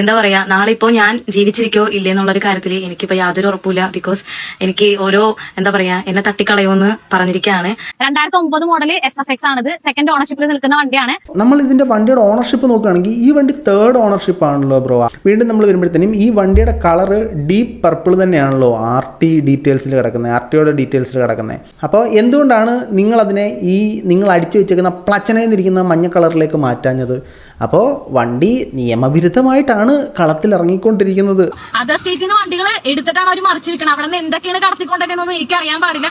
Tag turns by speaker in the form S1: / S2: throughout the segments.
S1: എന്താ പറയാ നാളെ ഇപ്പോ ഞാൻ ജീവിച്ചിരിക്കോ ഇല്ലേ എന്നുള്ളൊരു കാര്യത്തിൽ എനിക്കിപ്പോ യാതൊരു ഉറപ്പില്ല ബിക്കോസ് എനിക്ക് ഓരോ എന്താ പറയാ എന്നെ തട്ടിക്കളയോന്ന് പറഞ്ഞിരിക്കുകയാണ്
S2: രണ്ടായിരത്തി ഒമ്പത് മോഡൽ എസ് എഫ് എക്സ് ആണിത് സെക്കൻഡ് ഓണർഷിപ്പിൽ നിൽക്കുന്ന വണ്ടിയാണ്.
S3: നമ്മൾ ഇതിന്റെ വണ്ടിയുടെ ഓണർഷിപ്പ് നോക്കുകയാണെങ്കിൽ ഈ വണ്ടി തേർഡ് ഓണർഷിപ്പ് ആണല്ലോ ബ്രോ വീണ്ടും നമ്മൾ വരുമ്പോഴത്തേനും ഈ വണ്ടിയുടെ കളർ ഡീപ്പ് പർപ്പിൾ തന്നെയാണല്ലോ ആർ ടി ഡീറ്റെയിൽസിൽ കിടക്കുന്നത്. ആർ ടിയുടെ ഡീറ്റെയിൽസിൽ കിടക്കുന്നത്. അപ്പോൾ എന്തുകൊണ്ടാണ് നിങ്ങൾ അതിനെ ഈ നിങ്ങൾ അടിച്ചു വെച്ചേക്കുന്ന പ്ലച്ചനയിൽ നിന്നിരിക്കുന്ന മഞ്ഞ കളറിലേക്ക് മാറ്റാഞ്ഞത്? അപ്പോൾ വണ്ടി നിയമവിരുദ്ധമായിട്ടാണ് കളത്തിൽ ഇറങ്ങിക്കൊണ്ടിരിക്കുന്നത്.
S2: അതർ സ്റ്റേറ്റിൽ നിന്ന് വണ്ടികൾ എടുത്തിട്ടാണ് അവർ മറിച്ച് വിൽക്കണം അവിടെ നിന്ന് എന്തൊക്കെയാണ് കടത്തിക്കൊണ്ടിരുന്നതെന്ന് എനിക്ക് അറിയാൻ പാടില്ല.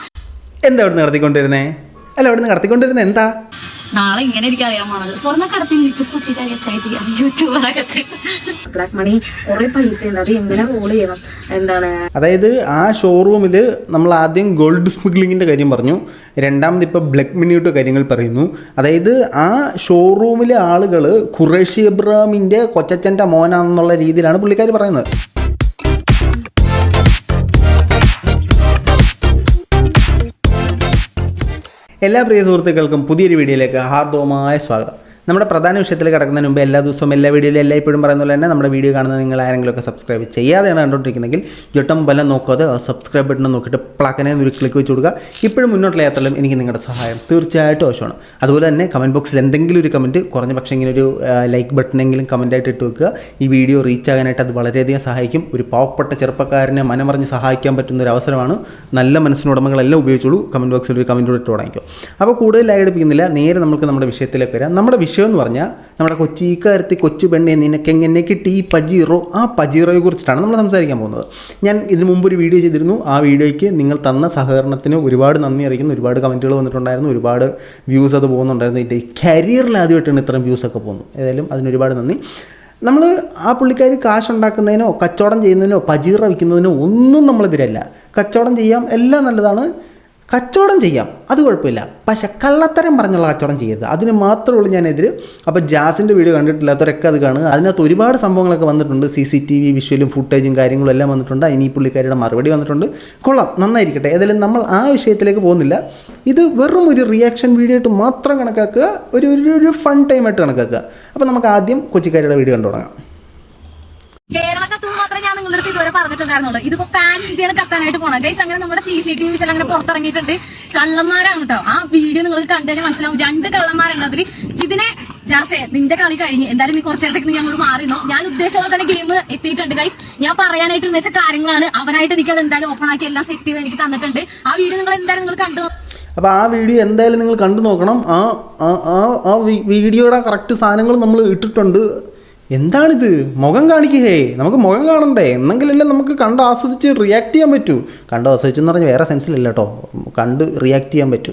S3: എന്താ അവിടെ നിന്ന് കടത്തിക്കൊണ്ടിരുന്നേ? അല്ല അവിടെ നിന്ന് കടത്തിക്കൊണ്ടിരുന്നത് എന്താ?
S2: നാളെ ഇങ്ങനെ എനിക്ക് അറിയാൻ പോണത് സ്വർണക്കടത്തിൽ കടത്തി യൂട്യൂബറൊക്കെ
S1: ബ്ലാക്ക് മണി കുറെ പൈസ ഉണ്ട്. അത് എങ്ങനെ റോൾ ചെയ്യണം? എന്താണ്?
S3: അതായത് ആ ഷോറൂമിൽ നമ്മൾ ആദ്യം ഗോൾഡ് സ്മഗ്ലിങ്ങിന്റെ കാര്യം പറഞ്ഞു. രണ്ടാമത് ഇപ്പോൾ ബ്ലക്ക് മിനിയുടെ കാര്യങ്ങൾ പറയുന്നു. അതായത് ആ ഷോറൂമിലെ ആളുകൾ ഖുറേഷി ഇബ്രാഹിമിന്റെ കൊച്ചച്ഛന്റെ മോനാണെന്നുള്ള രീതിയിലാണ് പുള്ളിക്കാർ പറയുന്നത്. എല്ലാ പ്രിയ സുഹൃത്തുക്കൾക്കും പുതിയൊരു വീഡിയോയിലേക്ക് ഹാർദവമായ സ്വാഗതം. നമ്മുടെ പ്രധാന വിഷയത്തിൽ കിടക്കുന്നതിന് മുമ്പ് എല്ലാ ദിവസവും എല്ലാ വീഡിയോയിലും എല്ലാ ഇപ്പോഴും പറയുന്ന പോലെ തന്നെ നമ്മുടെ വീഡിയോ കാണുന്നത് നിങ്ങൾ ആരെങ്കിലുമൊക്കെ സബ്സ്ക്രൈബ് ചെയ്യാതെയാണ് കണ്ടുകൊണ്ടിരിക്കുന്നെങ്കിൽ ജൊട്ടം ബലം നോക്കാതെ സബ്സ്ക്രൈബ് ബട്ടൺ നോക്കിയിട്ട് പ്ലക്കനെ ഒരു ക്ലിക്ക് വെച്ച് കൊടുക്കുക. ഇപ്പോഴും മുന്നോട്ടുള്ള യാത്രയിലും എനിക്ക് നിങ്ങളുടെ സഹായം തീർച്ചയായിട്ടും ആവശ്യമാണ്. അതുപോലെ തന്നെ കമന്റ് ബോക്സിൽ എന്തെങ്കിലും ഒരു കമന്റ് കുറഞ്ഞ പക്ഷേ ഇങ്ങനെ ഒരു ലൈക്ക് ബട്ടണെങ്കിലും കമന്റായിട്ട് ഇട്ട് വെക്കുക. ഈ വീഡിയോ റീച്ച് ആകാനായിട്ട് അത് വളരെയധികം സഹായിക്കും. ഒരു പാവപ്പെട്ട ചെറുപ്പക്കാരനെ മനമറിഞ്ഞ് സഹായിക്കാൻ പറ്റുന്ന ഒരു അവസരമാണ്. നല്ല മനസ്സിനുടമകളെല്ലാം ഉപയോഗിച്ചോളൂ. കമന്റ് ബോക്സിൽ ഒരു കമന്റ് ഇട്ട് തുടങ്ങിക്കോ. അപ്പോൾ കൂടുതൽ ലൈക്ക് എടുപ്പിക്കുന്നില്ല. നേരെ നമുക്ക് നമ്മുടെ വിഷയത്തിലേക്ക് വരാം. നമ്മുടെ വിഷയം എന്ന് പറഞ്ഞാൽ നമ്മുടെ കൊച്ചിക്കാരത്തി കൊച്ചു പെണ്ണെ നിനക്ക് എങ്ങനെ കിട്ടി? ഈ പജീറോ ആ പജീറോയെ കുറിച്ചിട്ടാണ് നമ്മൾ സംസാരിക്കാൻ പോകുന്നത്. ഞാൻ ഇതിനു മുമ്പ് ഒരു വീഡിയോ ചെയ്തിരുന്നു. ആ വീഡിയോയ്ക്ക് നിങ്ങൾ തന്ന സഹകരണത്തിന് ഒരുപാട് നന്ദി അറിയിക്കുന്നു. ഒരുപാട് കമന്റുകൾ വന്നിട്ടുണ്ടായിരുന്നു. ഒരുപാട് വ്യൂസ് അത് പോകുന്നുണ്ടായിരുന്നു. എന്റെ കരിയറിൽ ആദ്യമായിട്ടാണ് ഇത്രയും വ്യൂസ് ഒക്കെ പോകുന്നത്. ഏതായാലും അതിന് ഒരുപാട് നന്ദി. നമ്മൾ ആ പുള്ളിക്കാർ കാശുണ്ടാക്കുന്നതിനോ കച്ചവടം ചെയ്യുന്നതിനോ പജീറ വയ്ക്കുന്നതിനോ ഒന്നും നമ്മളെതിരല്ല കച്ചവടം ചെയ്യാം എല്ലാം നല്ലതാണ്. കച്ചവടം ചെയ്യാം. അത് കുഴപ്പമില്ല. പക്ഷെ കള്ളത്തരം പറഞ്ഞുള്ള കച്ചവടം ചെയ്യരുത്. അതിന് മാത്രമേ ഉള്ളൂ ഞാനെതിര്. അപ്പോൾ ജാസിന്റെ വീഡിയോ കണ്ടിട്ടില്ലാത്തവരൊക്കെ അത് കാണുക. അതിനകത്ത് ഒരുപാട് സംഭവങ്ങളൊക്കെ വന്നിട്ടുണ്ട്. സി സി ടി വി വിഷ്വലും ഫുട്ടേജും കാര്യങ്ങളും എല്ലാം വന്നിട്ടുണ്ട്. ഈ പുള്ളിക്കാരിയുടെ മറുപടി വന്നിട്ടുണ്ട്. കൊള്ളാം. നന്നായിരിക്കട്ടെ. ഏതായാലും നമ്മൾ ആ വിഷയത്തിലേക്ക് പോകുന്നില്ല. ഇത് വെറും ഒരു റിയാക്ഷൻ വീഡിയോ ആയിട്ട് മാത്രം കണക്കാക്കുക. ഒരു ഒരു ഫൺ ടൈമായിട്ട് കണക്കാക്കുക. അപ്പോൾ നമുക്ക് ആദ്യം കൊച്ചിക്കാരിയുടെ വീഡിയോ കണ്ടു തുടങ്ങാം
S2: ഇതുവരെ പറഞ്ഞിട്ടുണ്ടായിരുന്നുള്ളൂ. ഇതിപ്പോ പാൻ ഇന്ത്യയാണ് കത്താനായിട്ട് പോണം. ഗൈസ് അങ്ങനെ നമ്മുടെ സി സി ടി വി അങ്ങനെ പുറത്തിറങ്ങിയിട്ടുണ്ട്. കള്ളന്മാരാണ് കേട്ടോ ആ വീഡിയോ നിങ്ങൾക്ക് കണ്ടതിന് മനസ്സിലാവും. രണ്ട് കള്ളന്മാരുണ്ട് അതിൽ ഇതിനെ ജാസേ നിന്റെ കളി കഴിഞ്ഞ്. എന്തായാലും നീ കുറച്ചേരത്തേക്ക് നീ അങ്ങോട്ട് മാറിയിരുന്നു ഞാൻ ഉദ്ദേശിച്ച പോലെ തന്നെ ഗെയിം എത്തിയിട്ടുണ്ട് ഗൈസ് ഞാൻ പറയാനായിട്ട് വെച്ച കാര്യങ്ങളാണ്. അവനായിട്ട് എനിക്ക് അത് എന്തായാലും ഓപ്പൺ ആക്കി എല്ലാം സെറ്റ് ചെയ്ത് എനിക്ക് തന്നിട്ടുണ്ട്. ആ വീഡിയോ നിങ്ങൾ എന്തായാലും നിങ്ങൾ കണ്ടു
S3: അപ്പോൾ ആ വീഡിയോ എന്തായാലും നിങ്ങൾ കണ്ടു നോക്കണം. ആ- ആ ആ വീഡിയോയുടെ കറക്റ്റ് സാധനങ്ങൾ നമ്മൾ ഇട്ടിട്ടുണ്ട്. എന്താണിത്? മുഖം കാണിക്കേ നമുക്ക് മുഖം കാണണ്ടേ? എന്നെങ്കിലല്ലേ നമുക്ക് കണ്ട് ആസ്വദിച്ച് റിയാക്ട് ചെയ്യാൻ പറ്റൂ. കണ്ട് ആസ്വദിച്ചെന്ന് പറഞ്ഞാൽ വേറെ സെൻസിലല്ല കേട്ടോ കണ്ട് റിയാക്ട് ചെയ്യാൻ പറ്റൂ.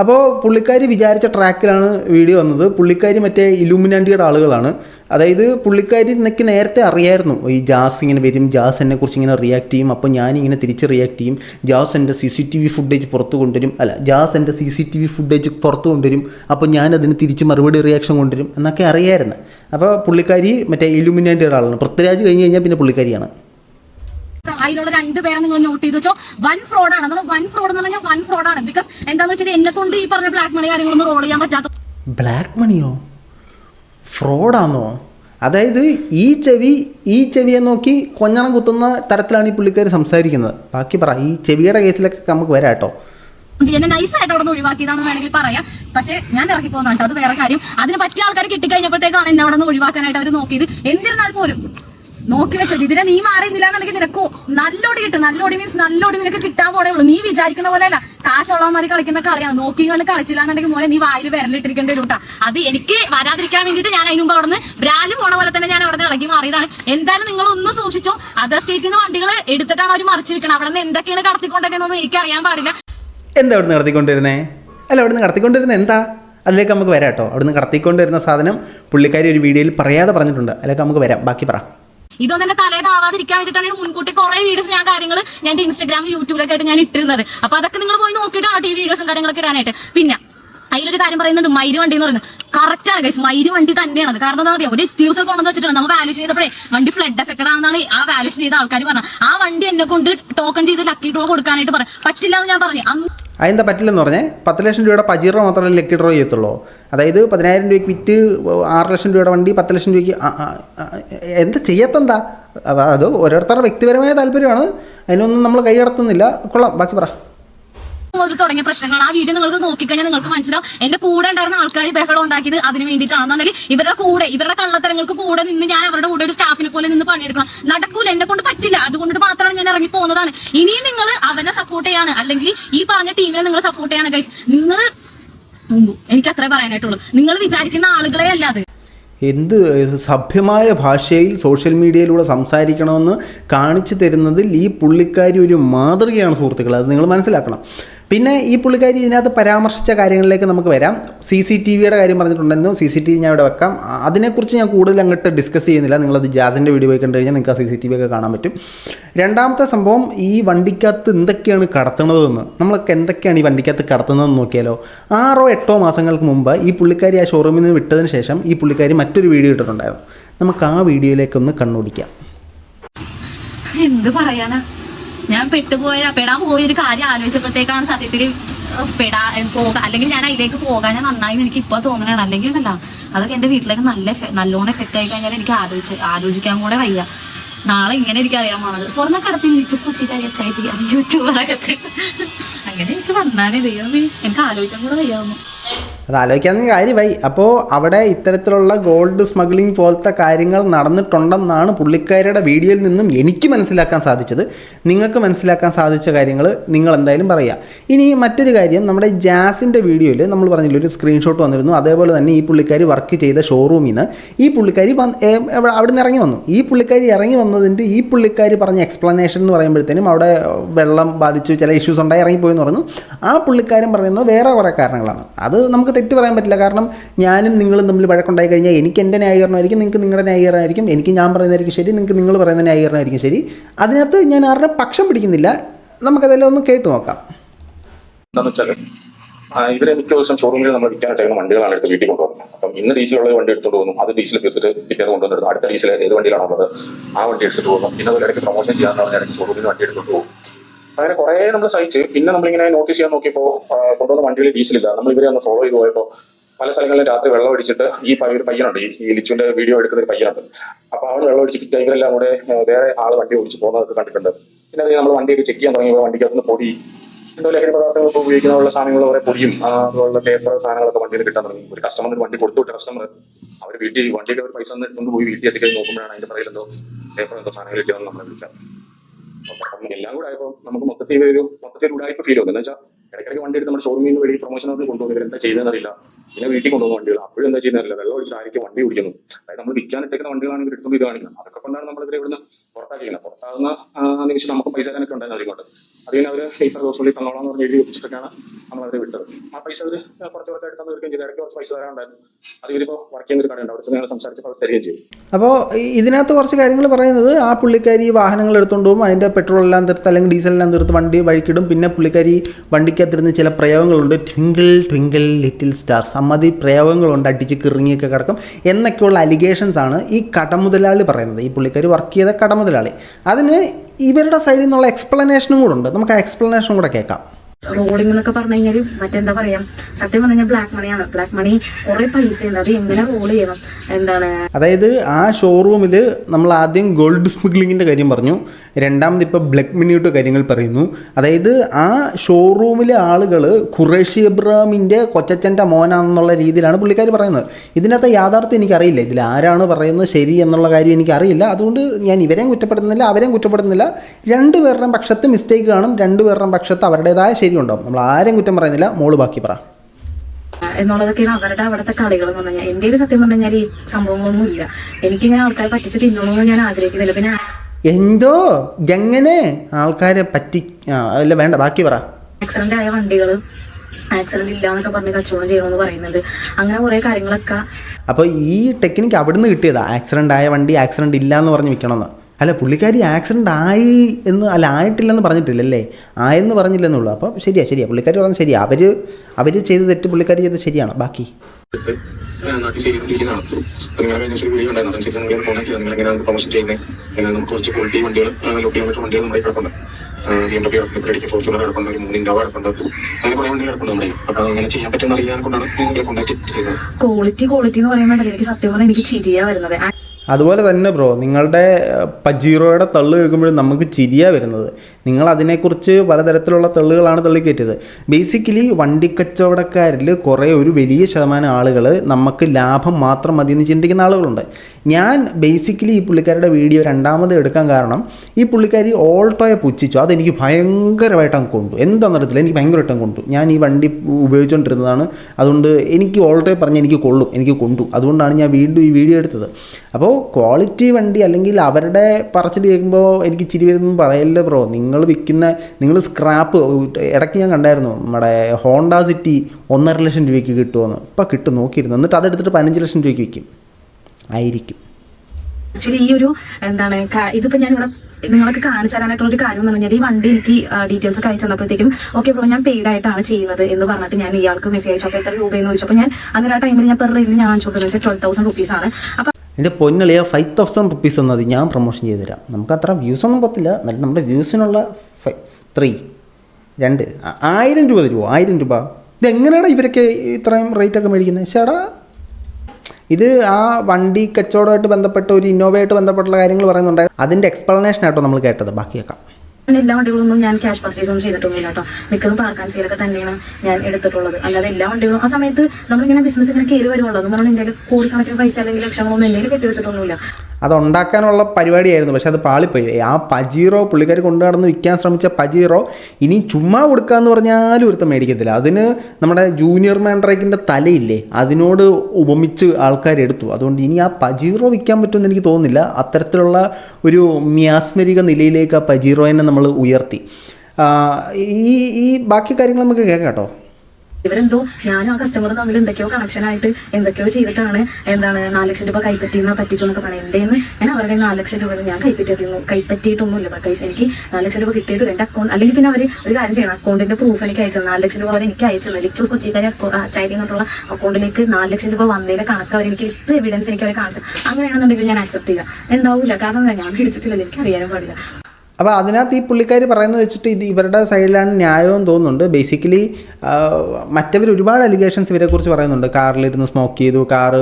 S3: അപ്പോൾ പുള്ളിക്കാരി വിചാരിച്ച ട്രാക്കിലാണ് വീഡിയോ വന്നത്. പുള്ളിക്കാരി മറ്റേ ഇലുമിനാണ്ടിയുടെ ആളുകളാണ്. അതായത് പുള്ളിക്കാരി എനിക്ക് നേരത്തെ അറിയായിരുന്നു ഈ ജാസ് ഇങ്ങനെ വരും ജാസ് എന്നെ കുറിച്ച് ഇങ്ങനെ റിയാക്ട് ചെയ്യും അപ്പോൾ ഞാൻ ഇങ്ങനെ തിരിച്ച് റിയാക്ട് ചെയ്യും ജാസ് എന്റെ C C T V footage പുറത്ത് കൊണ്ടുവരും. അല്ല ജാസ് എന്റെ C C T V footage പുറത്ത് കൊണ്ടുവരും അപ്പോൾ ഞാൻ ഞാനതിന് തിരിച്ച് മറുപടി റിയാക്ഷൻ കൊണ്ടുവരും എന്നൊക്കെ അറിയായിരുന്നു. അപ്പോൾ പുള്ളിക്കാരി മറ്റേ ഇലുമിനാണ്ടിയുടെ ആളാണ്. പൃഥ്വിരാജ് കഴിഞ്ഞ് കഴിഞ്ഞാൽ പിന്നെ പുള്ളിക്കാരിയാണ്.
S2: അതിലുള്ള രണ്ടുപേരെ നിങ്ങൾ നോട്ട് ചെയ്ത് വെച്ചോ. വൺ ഫ്രോഡാണ് നമ്മൾ വൺ ഫ്രോഡ് എന്ന് പറഞ്ഞാൽ വൺ ഫ്രോഡാണ് ബിക്കോസ് എന്താന്ന് വെച്ചാൽ എന്നെ കൊണ്ട് ഈ പറഞ്ഞ ബ്ലാക്ക് മണി കാര്യങ്ങളൊന്നും റോൾ ചെയ്യാൻ പറ്റാത്ത
S3: ബ്ലാക്ക് മണിയോ ഫ്രോഡാണോ അതായത് ഈ ചെവി ഈ ചെവിയെ നോക്കി കൊഞ്ഞണം കുത്തുന്ന തരത്തിലാണ് ഈ പുള്ളിക്കാർ സംസാരിക്കുന്നത്. ബാക്കി പറ ഈ ചെവിയുടെ കേസിലൊക്കെ നമുക്ക് വരാം കേട്ടോ.
S2: എന്നെ നൈസ് ആയിട്ട് അവിടെ നിന്ന് ഒഴിവാക്കിയതാണെന്ന് വേണമെങ്കിൽ പറയാം. പക്ഷെ ഞാൻ ഇറക്കി പോകുന്ന കേട്ടോ. അത് വേറെ കാര്യം. അതിന് പറ്റിയ ആൾക്കാർ കിട്ടിക്കഴിഞ്ഞപ്പോഴത്തേക്കാണ് എന്നെ അവിടെ നിന്ന് ഒഴിവാക്കാനായിട്ട് അവർ നോക്കിയത്. എന്നിരുന്നാൽ പോലും. നോക്കി വെച്ചോ ഇതിനെ നീ മാറിയില്ല എന്നുണ്ടെങ്കിൽ നിനക്ക് നല്ലോടി കിട്ടും. നല്ലോടി മീൻസ് നല്ലോടി നിനക്ക് കിട്ടാൻ പോണേ ഉള്ളൂ. നീ വിചാരിക്കുന്ന പോലെ അല്ല കാശുള്ളമാര് കളിക്കുന്ന കളിയാണ്. നോക്കി കണ്ട് കളിച്ചില്ല എന്നുണ്ടെങ്കിൽ മോനെ നീ വായിൽ വിരലിട്ടിരിക്കേണ്ടി വരും. അത് എനിക്ക് വരാതിരിക്കാൻ വേണ്ടിയിട്ട് ഞാൻ അതിന് മുമ്പ് അവിടെ നിന്ന് ബ്രാൽ പോണ പോലെ തന്നെ ഞാൻ അവിടെ നിന്ന് ഇളകി മാറിയതാണ്. എന്തായാലും നിങ്ങൾ ഒന്ന് സൂക്ഷിച്ചോ. അതർ സ്റ്റേറ്റിൽ നിന്ന് വണ്ടികൾ എടുത്തിട്ടാണ് അവർ മറിച്ചിരിക്കണം. അവിടെ നിന്ന് എന്തൊക്കെയാണ് കടത്തിക്കൊണ്ടിരിക്കുന്നതെന്ന് എനിക്ക് അറിയാൻ പാടില്ല.
S3: എന്താ അവിടുന്ന് കടത്തിക്കൊണ്ടിരുന്നേ? അല്ല അവിടെ നിന്ന് കടത്തിക്കൊണ്ടിരുന്നത് എന്താ? അതിലേക്ക് നമുക്ക് വരാം കേട്ടോ അവിടുന്ന് കടത്തിക്കൊണ്ടിരുന്ന സാധനം പുള്ളിക്കാരി ഒരു വീഡിയോയിൽ പറയാതെ പറഞ്ഞിട്ടുണ്ട്. അതിലേക്ക് നമുക്ക് വരാം. ബാക്കി പറ.
S2: ഇതൊന്നും എന്റെ തലേതാവാതിരിക്കാൻ വേണ്ടിയിട്ടാണ് ഞാൻ മുൻകൂട്ടി കുറെ വീഡിയോസ് ഞാൻ കാര്യങ്ങൾ ഞാൻ ഇൻസ്റ്റാഗ്രാമിൽ യൂട്യൂബിലൊക്കെ ആയിട്ട് ഞാൻ ഇട്ടിരുന്നത്. അപ്പൊ അതൊക്കെ നിങ്ങൾ പോയി നോക്കിയിട്ട് നോക്കിയിട്ടാണ് വി വീഡിയോസും കാര്യങ്ങളൊക്കെ ഇടാനായിട്ട്. പിന്നെ അതിലൊരു കാര്യം പറയുന്നുണ്ട് മൈര് വണ്ടി എന്ന് പറയുന്നത്. കറക്റ്റ് ആണ് ഗൈസ് മയിൽ വണ്ടി തന്നെയാണ് കാരണം എന്താ പറയാ ഒരു എത്തിയൂസ് കൊണ്ടെന്ന് വെച്ചിട്ടുണ്ട്. നമ്മൾ വാല്യൂഷൻ ചെയ്തപ്പോഴേ വണ്ടി ഫ്ലഡ് എഫക്റ്റഡ് ആണെന്നാണ് ആ വാല്യൂഷൻ ചെയ്ത ആൾക്കാർ പറഞ്ഞത്. ആ വണ്ടി എന്നെ കൊണ്ട് ടോക്കൺ ചെയ്ത് ലക്കി ഡ്രോ കൊടുക്കാനായിട്ട് പറഞ്ഞു പറ്റില്ല എന്ന് ഞാൻ പറഞ്ഞു. അന്ന്
S3: അതെന്താ പറ്റില്ലെന്ന് പറഞ്ഞേ? പത്ത് ലക്ഷം രൂപയുടെ പജീറോ മാത്രമേ ലക്കി ഡ്രോ ചെയ്യത്തുള്ളൂ. അതായത് പതിനായിരം രൂപയ്ക്ക് വിറ്റ് ആറ് ലക്ഷം രൂപയുടെ വണ്ടി പത്ത് ലക്ഷം രൂപയ്ക്ക് എന്താ ചെയ്യത്തെന്താ? അത് ഓരോരുത്തരുടെ വ്യക്തിപരമായ താല്പര്യമാണ്. അതിനൊന്നും നമ്മൾ കൈകടത്തുന്നില്ല കൊള്ളാം. ബാക്കി പറ.
S2: മുതൽ തുടങ്ങിയ പ്രശ്നങ്ങൾ. ആ വീഡിയോ നിങ്ങൾക്ക് നോക്കിക്കഴിഞ്ഞാൽ നിങ്ങൾക്ക് മനസ്സിലാവും. എന്റെ കൂടെ ഉണ്ടായിരുന്ന ആൾക്കാർ ബഹളം ഉണ്ടാക്കിയത് അതിന് വേണ്ടിയിട്ടാണെന്നുണ്ടെങ്കിൽ ഇവരുടെ കൂടെ ഇവരുടെ കള്ളത്തരങ്ങൾക്ക് കൂടെ നിന്ന് ഞാൻ അവരുടെ കൂടെ ഒരു സ്റ്റാഫിനെ പോലെ നിന്ന് പണിയെടുക്കണം. നടക്കൂല എന്നെ കൊണ്ട് പറ്റില്ല. അതുകൊണ്ട് മാത്രമാണ് ഞാൻ ഇറങ്ങി പോകുന്നതാണ്. ഇനിയും നിങ്ങൾ അവനെ സപ്പോർട്ട് ചെയ്യാണ്. അല്ലെങ്കിൽ ഈ പറഞ്ഞ ടീമിനെ നിങ്ങൾ സപ്പോർട്ട് ചെയ്യാണ് ഗൈസ് നിങ്ങൾ എനിക്ക് അത്രേ പറയാനായിട്ടുള്ളൂ. നിങ്ങൾ വിചാരിക്കുന്ന ആളുകളെ അല്ലാതെ
S3: എന്ത് സഭ്യമായ ഭാഷയിൽ സോഷ്യൽ മീഡിയയിലൂടെ സംസാരിക്കണമെന്ന് കാണിച്ചു തരുന്നതിൽ ഈ പുള്ളിക്കാരി ഒരു മാതൃകയാണ് സുഹൃത്തുക്കൾ അത് നിങ്ങൾ മനസ്സിലാക്കണം. പിന്നെ ഈ പുള്ളിക്കാരി ഇതിനകത്ത് പരാമർശിച്ച കാര്യങ്ങളിലേക്ക് നമുക്ക് വരാം. സി സി ടി വിയുടെ കാര്യം പറഞ്ഞിട്ടുണ്ടായിരുന്നു സി സി ടി വി ഞാൻ ഇവിടെ വെക്കാം അതിനെക്കുറിച്ച് ഞാൻ കൂടുതൽ അങ്ങോട്ട് ഡിസ്കസ് ചെയ്യുന്നില്ല. നിങ്ങളത് ജാസിന്റെ വീഡിയോ പോയി കണ്ടു കഴിഞ്ഞാൽ നിങ്ങൾക്ക് ആ സി സി ടി വി ഒക്കെ കാണാൻ പറ്റും. രണ്ടാമത്തെ സംഭവം ഈ വണ്ടിക്കകത്ത് എന്തൊക്കെയാണ് കടത്തുന്നതെന്ന്. നമ്മളൊക്കെ എന്തൊക്കെയാണ് ഈ വണ്ടിക്കകത്ത് കടത്തുന്നതെന്ന് നോക്കിയാലോ. ആറോ എട്ടോ മാസങ്ങൾക്ക് മുമ്പ് ഈ പുള്ളിക്കാരി ആ ഷോറൂമിൽ നിന്ന് വിട്ടതിന് ശേഷം ഈ പുള്ളിക്കാരി മറ്റൊരു വീഡിയോ ഇട്ടിട്ടുണ്ടായിരുന്നു. നമുക്ക് ആ വീഡിയോയിലേക്കൊന്ന് കണ്ണോടിക്കാം.
S2: എന്ത് പറയാനാ? ഞാൻ പെട്ടുപോയ പെടാൻ പോയ ഒരു കാര്യം ആലോചിച്ചപ്പോഴത്തേക്കാണ് സത്യത്തിൽ പെടാ പോക. അല്ലെങ്കിൽ ഞാൻ അതിലേക്ക് പോകാൻ നന്നായി എനിക്ക് ഇപ്പൊ തോന്നണാണ് അല്ലെങ്കിൽ ഉണ്ടല്ലോ അതൊക്കെ എന്റെ വീട്ടിലേക്ക് നല്ല നല്ലോണം എഫക്റ്റ് ആയി കഴിഞ്ഞാൽ എനിക്ക് ആലോചിച്ച് ആലോചിക്കാൻ കൂടെ വയ്യ. നാളെ ഇങ്ങനെ എനിക്ക് അറിയാൻ പോണത്. സ്വർണ കടത്തിൽ ലിറ്റസ് കൊച്ചിക്കാരി എച്ചായിട്ട് യൂട്യൂബറകത്ത് അങ്ങനെ എനിക്ക് വന്നാലേ ദൈവമേ എനിക്ക് ആലോചിക്കാൻ കൂടെ വയ്യാവുന്നു.
S3: അത് ആലോചിക്കാവുന്ന കാര്യമായി അപ്പോൾ അവിടെ ഇത്തരത്തിലുള്ള ഗോൾഡ് സ്മഗ്ലിംഗ് പോലത്തെ കാര്യങ്ങൾ നടന്നിട്ടുണ്ടെന്നാണ് പുള്ളിക്കാരിയുടെ വീഡിയോയിൽ നിന്നും എനിക്ക് മനസ്സിലാക്കാൻ സാധിച്ചത്. നിങ്ങൾക്ക് മനസ്സിലാക്കാൻ സാധിച്ച കാര്യങ്ങൾ നിങ്ങൾ എന്തായാലും പറയുക. ഇനി മറ്റൊരു കാര്യം നമ്മുടെ ജാസിന്റെ വീഡിയോയിൽ നമ്മൾ പറഞ്ഞില്ല ഒരു സ്ക്രീൻഷോട്ട് വന്നിരുന്നു. അതേപോലെ തന്നെ ഈ പുള്ളിക്കാരി വർക്ക് ചെയ്ത ഷോറൂമിൽ നിന്ന് ഈ പുള്ളിക്കാരി അവിടെ നിന്ന് ഇറങ്ങി വന്നു. ഈ പുള്ളിക്കാരി ഇറങ്ങി വന്നതിന്റെ ഈ പുള്ളിക്കാരി പറഞ്ഞ എക്സ്പ്ലനേഷൻ എന്ന് പറയുമ്പോഴത്തേനും അവിടെ വെള്ളം ബാധിച്ചു ചില ഇഷ്യൂസ് ഉണ്ടായി ഇറങ്ങിപ്പോയെന്ന് പറഞ്ഞു. ആ പുള്ളിക്കാരൻ പറയുന്നത് വേറെ കുറേ കാരണങ്ങളാണ്. നമുക്ക് തെറ്റ് പറയാൻ പറ്റില്ല. കാരണം ഞാനും നിങ്ങളും തമ്മിൽ വഴക്കുണ്ടായി കഴിഞ്ഞാൽ എനിക്ക് എന്റെ ന്യായീകരണമായിരിക്കും നിങ്ങൾക്ക് നിങ്ങളുടെ ന്യായീകരണമായിരിക്കും എനിക്ക് ഞാൻ പറയുന്നതായിരിക്കും ശരി നിങ്ങൾക്ക് നിങ്ങൾ പറയുന്ന ന്യായീകരണമായിരിക്കും ശരി. അതിനകത്ത് ഞാൻ ആരുടെ പക്ഷം പിടിക്കുന്നില്ല. നമുക്കതെല്ലാം ഒന്ന് കേട്ട് നോക്കാം.
S4: ആ, ഇവരെ മിക്ക ദിവസം ഷോറൂമിൽ നമ്മൾ വെച്ചേക്കുന്ന വണ്ടികളാണ് എടുത്ത് വീട്ടിൽ കൊണ്ടുപോകുന്നത് അപ്പം ഇന്ന് ഡീസലുള്ള വണ്ടി എടുത്തുകൊണ്ട് പോകുന്നു. അത് ഡീസൽ തീർത്തിട്ട് പിറ്റേത് കൊണ്ടുവന്നിരുന്നു അടുത്ത ഡീസൽ ഏത് വണ്ടിയിലാണുള്ളത് ആ വണ്ടി എടുത്തിട്ട് പോകുന്നു. പിന്നെ ഇടയ്ക്ക് പ്രൊമോഷൻ ചെയ്യാൻ പറഞ്ഞ ഇടയ്ക്ക് ഷോറൂമിൽ വണ്ടി എടുത്തിട്ട് പോകും. അങ്ങനെ കുറെ നമ്മൾ സഹിച്ച്. പിന്നെ നമ്മളിങ്ങനെ നോട്ടീസ് ചെയ്യാൻ നോക്കിയപ്പോൾ കൊണ്ടുവന്ന വണ്ടികൾ ഡീസലില്ല നമ്മൾ ഇവരെ ഒന്ന് ഫോളോ ചെയ്ത് പോയപ്പോൾ പല സ്ഥലങ്ങളിലും രാത്രി വെള്ളം അടിച്ചിട്ട് ഈ ഒരു പയ്യനുണ്ട്. ഈ- ലിച്ചുവിന്റെ വീഡിയോ എടുക്കുന്ന ഒരു പയ്യനുണ്ട്. അപ്പൊ അവൻ വെള്ളം അടിച്ചിട്ട് ഇവരെല്ലാം കൂടെ വേറെ ആൾ വണ്ടി ഓടിച്ച് പോകുന്നതൊക്കെ കണ്ടിട്ടുണ്ട്. പിന്നെ അതിന് നമ്മൾ വണ്ടിയൊക്കെ ചെക്ക് ചെയ്യാൻ തുടങ്ങിയപ്പോൾ വണ്ടിക്കകത്ത് പൊടി എന്തോ ലഹരി പദാർത്ഥങ്ങൾ ഉപയോഗിക്കാനുള്ള സാധനങ്ങൾ കുറെ പൊടിയും അതുപോലെ പേപ്പർ സാധനങ്ങളൊക്കെ വണ്ടിയിൽ കിട്ടാൻ തുടങ്ങി. ഒരു കസ്റ്റമറിന് വണ്ടി കൊടുത്തു വിട്ട കസ്റ്റമർ അവർ വീട്ടിൽ വണ്ടിയുടെ ഒരു പൈസ എടുത്തുകൊണ്ട് പോയി വീട്ടിൽ എത്തിക്കഴിഞ്ഞ് നോക്കുമ്പോഴാണ് അതിന്റെ പറയിൽ എന്തോ പേപ്പർ എന്തോ സാധനങ്ങൾ കിട്ടിയതെന്ന് നമ്മളെ വിളിച്ചത്. എല്ലാം കൂടെ ആയപ്പോൾ നമുക്ക് മൊത്തത്തിൽ ഒരു മൊത്തത്തിൽ ഒരു ഉടായ്പ ഫീൽ ചെയ്യുന്നത് എന്ന് വെച്ചാൽ ഇടയ്ക്കിടയ്ക്ക് വണ്ടി എടുത്ത് നമ്മുടെ ഷോറൂമിൽ നിന്ന് വെളിയിൽ പ്രൊമോഷൻ ഒക്കെ കൊണ്ടുപോകുന്നത് എന്താ ചെയ്യുന്നതെന്ന് അറിയില്ല പിന്നെ വീട്ടിൽ കൊണ്ടുവന്ന വണ്ടികൾ. അപ്പോഴും എന്താ ചെയ്യുന്നില്ല വെള്ളം ഒഴിച്ചിട്ട് ആയിരിക്കും വണ്ടി ഓടിക്കുന്നു അതായത് നമ്മൾ വിൽക്കാൻ ഇട്ടേക്കുന്ന വണ്ടികളാണ് ഇവർ എടുത്തുകൊണ്ട് ഇത് കാണിക്കുന്നത് അതൊക്കെ കൊണ്ടാണ് നമ്മൾ ഇവരെ ഇവിടുന്ന് പുറത്താക്കിയിരിക്കുന്നത്. പുറത്താകുന്ന നിമിഷം നമുക്ക് പൈസ തരാനൊക്കെ ഉണ്ടായിരുന്നു അതിങ്ങോട്ട് അതിന് അവർ ഇത്ര ദിവസം ഉള്ളിൽ തന്നോളാം പറഞ്ഞ് എഴുതി വെച്ചിട്ടൊക്കെയാണ് നമ്മൾ അവരെ വിട്ടത്. ആ പൈസ അവർ കുറച്ച് കുറച്ചായിട്ട് തന്നു തീർക്കുകയും ചെയ്തു? ഇടയ്ക്ക് കുറച്ച് പൈസ തരാനുണ്ടായിരുന്നു അത് ഇവരിപ്പോൾ വർക്ക് ചെയ്യുന്ന ഒരു കടയുണ്ട്. അവിടെ ചെന്ന് സംസാരിച്ചപ്പോൾ തരികയും ചെയ്തു.
S3: അപ്പോൾ ഇതിനകത്ത് കുറച്ച് കാര്യങ്ങൾ പറയുന്നത് ആ പുള്ളിക്കാരി വാഹനങ്ങൾ എടുത്തുകൊണ്ട് പോകും അതിന്റെ പെട്രോൾ എല്ലാം തീർത്ത് അല്ലെങ്കിൽ ഡീസൽ എല്ലാം തീർത്ത് വണ്ടി വഴിക്കിടും. പിന്നെ പുള്ളിക്കാരി വണ്ടിക്കകത്തിരുന്ന് ചില പ്രയോഗങ്ങളുണ്ട്. ട്വിങ്കിൾ ട്വിങ്കിൾ ലിറ്റിൽ സ്റ്റാർസ് അമ്മതി പ്രയോഗങ്ങളുണ്ട് അടിച്ച് കിറങ്ങിയൊക്കെ കിടക്കും എന്നൊക്കെയുള്ള അലിഗേഷൻസ് ആണ് ഈ കടമുതലാളി പറയുന്നത്. ഈ പുള്ളിക്കാരി വർക്ക് ചെയ്ത കടമുതലാളി. അതിന് ഇവരുടെ സൈഡിൽ നിന്നുള്ള എക്സ്പ്ലനേഷനും കൂടെ ഉണ്ട്. നമുക്ക് ആ എക്സ്പ്ലനേഷനും കൂടെ കേൾക്കാം.
S1: റോഡിംഗ് എന്നൊക്കെ പറഞ്ഞു കഴിഞ്ഞാൽ മറ്റെന്താ പറയാ? സത്യം പറഞ്ഞു കഴിഞ്ഞാൽ ബ്ലാക്ക് മണിയാണ് ബ്ലാക്ക് മണി കുറെ പൈസ ഉണ്ട് അത് എങ്ങനെ റോൾ ചെയ്യണം? എന്താണ്?
S3: അതായത് ആ ഷോറൂമിൽ നമ്മൾ ആദ്യം ഗോൾഡ് സ്മഗ്ലിംഗിന്റെ കാര്യം പറഞ്ഞു. രണ്ടാമത് ഇപ്പൊ ബ്ലാക്ക് മിനിയുടെ കാര്യങ്ങൾ പറയുന്നു. അതായത് ആ ഷോറൂമിലെ ആളുകൾ ഖുറേഷി ഇബ്രാഹിമിന്റെ കൊച്ചച്ഛന്റെ മോനാണെന്നുള്ള രീതിയിലാണ് പുള്ളിക്കാർ പറയുന്നത്. ഇതിനകത്ത് യാഥാർത്ഥ്യം എനിക്കറിയില്ല. ഇതിൽ ആരാണ് പറയുന്നത് ശരി എന്നുള്ള കാര്യം എനിക്കറിയില്ല. അതുകൊണ്ട് ഞാൻ ഇവരെയും കുറ്റപ്പെടുത്തുന്നില്ല അവരെയും കുറ്റപ്പെടുത്തുന്നില്ല. രണ്ടുപേരുടെയും പക്ഷത്ത് മിസ്റ്റേക്ക് കാണും. രണ്ടുപേരുടെയും പക്ഷത്ത് അവരുടേതായ ശരിയുണ്ടാവും നമ്മൾ ആരും കുറ്റം പറയുന്നില്ല മോൾ ബാക്കി പറ.
S1: എന്നുള്ളതൊക്കെയാണ് അവരുടെ അവിടുത്തെ കളികൾ എന്ന് പറഞ്ഞാൽ. എന്റെ ഒരു സത്യം പറഞ്ഞു കഴിഞ്ഞാൽ ഈ സംഭവങ്ങളൊന്നും ഇല്ല. എനിക്കിങ്ങനെ ആൾക്കാരെ പറ്റിച്ച് തിന്നണമെന്ന് ഞാൻ ആഗ്രഹിക്കുന്നില്ല. പിന്നെ
S3: എന്തോ? എങ്ങനെ? ആൾക്കാരെ പറ്റി അല്ല വേണ്ട ബാക്കി പറ.
S1: ആക്സിഡന്റ് ആയ വണ്ടികൾ ആക്സിഡന്റ് ഇല്ല എന്നൊക്കെ പറഞ്ഞ് കച്ചവടം ചെയ്യണമെന്ന് പറയുന്നത്. അങ്ങനെ കുറെ കാര്യങ്ങളൊക്കെ
S3: അപ്പോൾ ഈ ടെക്നിക്ക് അവിടുന്ന് കിട്ടിയതാ. ആക്സിഡന്റ് ആയ വണ്ടി ആക്സിഡന്റ് ഇല്ല എന്ന് പറഞ്ഞ് വിൽക്കണമെന്ന്. അല്ല പുള്ളിക്കാരി ആക്സിഡന്റ് ആയി എന്ന് അല്ല ആയിട്ടില്ലെന്ന് പറഞ്ഞിട്ടില്ലല്ലേ? ആയെന്ന് പറഞ്ഞില്ലെന്നുള്ളൂ. അപ്പം ശരിയാ ശരിയാ. പുള്ളിക്കാരി പറഞ്ഞത് ശരിയാ. അവർ അവർ ചെയ്ത് തെറ്റ് പുള്ളിക്കാരി ചെയ്ത് ശരിയാണ്. ബാക്കി.
S4: അപ്പോൾ വീഡിയോ ഉണ്ടായിരുന്നു എങ്ങനെയാണ് കുറച്ച് ക്വാളിറ്റി അപ്പോൾ ചെയ്യാൻ
S1: ക്വാളിറ്റി ക്വാളിറ്റി എന്ന് പറയുമ്പോൾ എനിക്ക് സത്യം പറഞ്ഞാൽ എനിക്ക് ചിരിയാ വരുന്നത്.
S3: അതുപോലെ തന്നെ ബ്രോ നിങ്ങളുടെ പജീറോയുടെ തള്ളു കേൾക്കുമ്പോഴും നമുക്ക് ചിരിയാ വരുന്നത്. നിങ്ങൾ അതിനെക്കുറിച്ച് പലതരത്തിലുള്ള തള്ളുകളാണ് തള്ളിക്കയറ്റിയത് ബേസിക്കലി വണ്ടിക്കച്ചവടക്കാരിൽ കുറേ ഒരു വലിയ ശതമാനം ആളുകൾ നമുക്ക് ലാഭം മാത്രം മതി എന്ന് ചിന്തിക്കുന്ന ആളുകളുണ്ട്. ഞാൻ ബേസിക്കലി ഈ പുള്ളിക്കാരുടെ വീഡിയോ രണ്ടാമത് എടുക്കാൻ കാരണം ഈ പുള്ളിക്കാരി ഓൾട്ടോയെ പുച്ഛിച്ചു. അതെനിക്ക് ഭയങ്കരമായിട്ട് അങ്ങ് കൊണ്ടു. എന്താണെന്നറിയത്തില്ല എനിക്ക് ഭയങ്കരമായിട്ട് കൊണ്ടു. ഞാൻ ഈ വണ്ടി ഉപയോഗിച്ചുകൊണ്ടിരുന്നതാണ് അതുകൊണ്ട് എനിക്ക് ഓൾട്ടോയെ പറഞ്ഞ് എനിക്ക് കൊള്ളും. എനിക്ക് കൊണ്ടു. അതുകൊണ്ടാണ് ഞാൻ വീണ്ടും ഈ വീഡിയോ എടുത്തത്. അപ്പോൾ ക്വാളിറ്റി വണ്ടി അല്ലെങ്കിൽ അവരുടെ പറച്ചിൽ കേൾക്കുമ്പോൾ എനിക്ക് ചിരി വരുന്നു പറയല്ല ബ്രോ. നിങ്ങൾ വിൽക്കുന്ന നിങ്ങൾ സ്ക്രാപ്പ് ഇടയ്ക്ക് ഞാൻ കണ്ടായിരുന്നു നമ്മുടെ ഹോണ്ട സിറ്റി ഒന്നര ലക്ഷം രൂപയ്ക്ക് കിട്ടുമെന്ന് ഇപ്പം കിട്ടും നോക്കിയിരുന്നു. എന്നിട്ട് അതെടുത്തിട്ട് പതിനഞ്ച് ലക്ഷം രൂപയ്ക്ക് വിൽക്കും. ആയിരിക്കും.
S1: ആക്ച്വലി ഈ ഒരു എന്താണ് ഇതിപ്പോ ഞാൻ ഇവിടെ നിങ്ങൾക്ക് കാണിച്ചു തരാനായിട്ടുള്ള ഒരു കാര്യം എന്ന് പറഞ്ഞാൽ ഈ വണ്ടി എനിക്ക് ഡീറ്റെയിൽസ് ഒക്കെ അയച്ചു തന്നപ്പോഴത്തേക്കും ഓക്കെ ബ്രോ ഞാൻ പെയ്ഡ് ആയിട്ടാണ് ചെയ്യുന്നത് എന്ന് പറഞ്ഞിട്ട് ഞാൻ ഇയാൾക്ക് മെസ്സേജ് അയച്ചപ്പോൾ എത്ര രൂപയെന്ന് ചോദിച്ചപ്പോൾ ഞാൻ അങ്ങനെ ആ ടൈമിൽ ഞാൻ പെർ റേറ്റിൽ ഞാൻ ചോദിക്കുന്നത് ട്വൽവ് തൗസൻഡ് റുപ്പീസ് ആണ്. അപ്പൊ
S3: എന്റെ പൊന്നളിയ ഫൈവ് തൗസൻഡ് റുപ്പീസ് എന്നത് ഞാൻ പ്രൊമോഷൻ ചെയ്ത് തരാം നമുക്ക് അത്ര വ്യൂസ് ഒന്നും പറ്റില്ല എന്നാലും നമ്മുടെ വ്യൂസിനുള്ള ഫൈവ് ത്രീ രണ്ട് ആയിരം രൂപ തരുമോ ആയിരം രൂപ. ഇതെങ്ങനെയാണ് ഇവരൊക്കെ ഇത്രയും റേറ്റൊക്കെ മേടിക്കുന്നത്? ചേടാ ഇത് ആ വണ്ടി കച്ചവടമായിട്ട് ബന്ധപ്പെട്ട ഒരു ഇന്നോവയായിട്ട് ബന്ധപ്പെട്ടുള്ള കാര്യങ്ങൾ പറയുന്നുണ്ട് അതിന്റെ എക്സ്പ്ലനേഷൻ ആയിട്ടോ നമ്മൾ കേട്ടത്. ബാക്കി കേൾക്കാം.
S1: ഞാൻ എല്ലാ വണ്ടികളൊന്നും ഞാൻ ക്യാഷ് പർച്ചേസ് ഒന്നും ചെയ്തിട്ടൊന്നുമില്ല കേട്ടോ. മിക്കതും പാർക്കാൻസിയിലൊക്കെ തന്നെയാണ് ഞാൻ എടുത്തിട്ടുള്ളത്. അല്ലാതെ എല്ലാ വണ്ടികളും ആ സമയത്ത് നമ്മളിങ്ങനെ ബിസിനസ് ഇങ്ങനെ കയറി വരുവുള്ളൂ എന്ന് പറഞ്ഞാൽ എന്റെ കോടിക്കണക്കിന് പൈസ അല്ലെങ്കിൽ ലക്ഷങ്ങളൊന്നും എന്റെ കെട്ടി
S3: അത് ഉണ്ടാക്കാനുള്ള പരിപാടിയായിരുന്നു. പക്ഷെ അത് പാളിപ്പോയി. ആ പജീറോ പുള്ളിക്കാർ കൊണ്ടു നടന്ന് വിൽക്കാൻ ശ്രമിച്ച പജീറോ ഇനി ചുമ്മാ കൊടുക്കാന്ന് പറഞ്ഞാലും ഒരുത്തം മേടിക്കത്തില്ല. അതിന് നമ്മുടെ ജൂനിയർ മാൻഡ്രൈക്കിന്റെ തലയില്ലേ? അതിനോട് ഉപമിച്ച് ആൾക്കാർ എടുത്തു. അതുകൊണ്ട് ഇനി ആ പജീറോ വിൽക്കാൻ പറ്റുമെന്ന് എനിക്ക് തോന്നുന്നില്ല. അത്തരത്തിലുള്ള ഒരു മ്യാസ്മരിക നിലയിലേക്ക് ആ പജീറോയിനെ നമ്മൾ ഉയർത്തി. ഈ ഈ ബാക്കി കാര്യങ്ങൾ നമുക്ക് കേൾക്കാം കേട്ടോ.
S1: ഇവരെന്തോ ഞാനും ആ കസ്റ്റമർ തമ്മിൽ എന്തൊക്കെയോ കണക്ഷൻ ആയിട്ട് എന്തൊക്കെയോ ചെയ്തിട്ടാണ് എന്താണ് നാല് ലക്ഷം രൂപ കൈപ്പറ്റിന്ന് പറ്റിച്ചു എന്നൊക്കെ പറയാം ഞാൻ അവരുടെ നാല് ലക്ഷം രൂപ ഞാൻ കൈപ്പറ്റിയിരുന്നു കൈപ്പറ്റിയിട്ടൊന്നുമില്ല പക്കൈസ് എനിക്ക് നാല് ലക്ഷം രൂപ കിട്ടിയിട്ട് എന്റെ അക്കൗണ്ട് അല്ലെങ്കിൽ പിന്നെ അവർ ഒരു കാര്യം ചെയ്യണം. അക്കൗണ്ടിന്റെ പ്രൂഫ് എനിക്ക് അയച്ചത്. നാല് ലക്ഷം രൂപ അവർ എനിക്ക് അയച്ചത്. ലിക്ചൂസ് കൊച്ചിക്കാരി അച്ചായി എന്നുള്ള അക്കൗണ്ടിലേക്ക് നാല് ലക്ഷം രൂപ വന്നതിന്റെ കണക്ക് അവർ എനിക്ക് വിത്ത് എവിഡൻസ് എനിക്ക് അവർ കാണിച്ചു അങ്ങനെയാണെന്നുണ്ടെങ്കിൽ ഞാൻ അക്സെപ്റ്റ് ചെയ്യാം ഉണ്ടാവില്ല കാരണം ഞാൻ പിടിച്ചിട്ടില്ല എനിക്ക് അറിയാനും പാടില്ല.
S3: അപ്പോൾ അതിനകത്ത് ഈ പുള്ളിക്കാർ പറയുന്നത് വെച്ചിട്ട് ഇത് ഇവരുടെ സൈഡിലാണ് ന്യായവും തോന്നുന്നുണ്ട്. ബേസിക്കലി മറ്റവർ ഒരുപാട് അലിഗേഷൻസ് ഇവരെക്കുറിച്ച് പറയുന്നുണ്ട്. കാറിലിരുന്ന് സ്മോക്ക് ചെയ്തു കാറ്